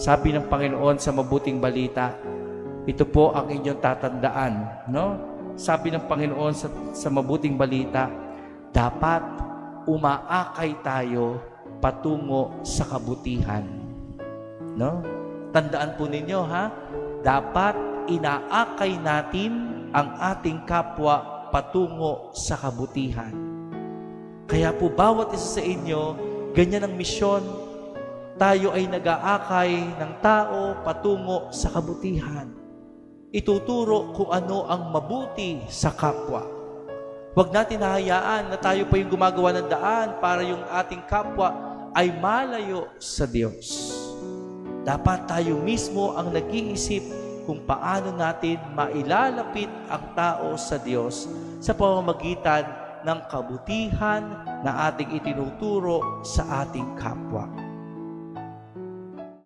Sabi ng Panginoon sa mabuting balita, ito po ang inyong tatandaan, no? Sabi ng Panginoon sa, sa mabuting balita, dapat umaakay tayo patungo sa kabutihan. No? Tandaan po ninyo ha, dapat inaakay natin ang ating kapwa patungo sa kabutihan. Kaya po bawat isa sa inyo, ganyan ang misyon. Tayo ay nag-aakay ng tao patungo sa kabutihan. Ituturo kung ano ang mabuti sa kapwa. Huwag natin hahayaan na tayo pa yung gumagawa ng daan para yung ating kapwa ay malayo sa Diyos. Dapat tayo mismo ang nag-iisip kung paano natin mailalapit ang tao sa Diyos sa pamamagitan ng kabutihan na ating itinuturo sa ating kapwa.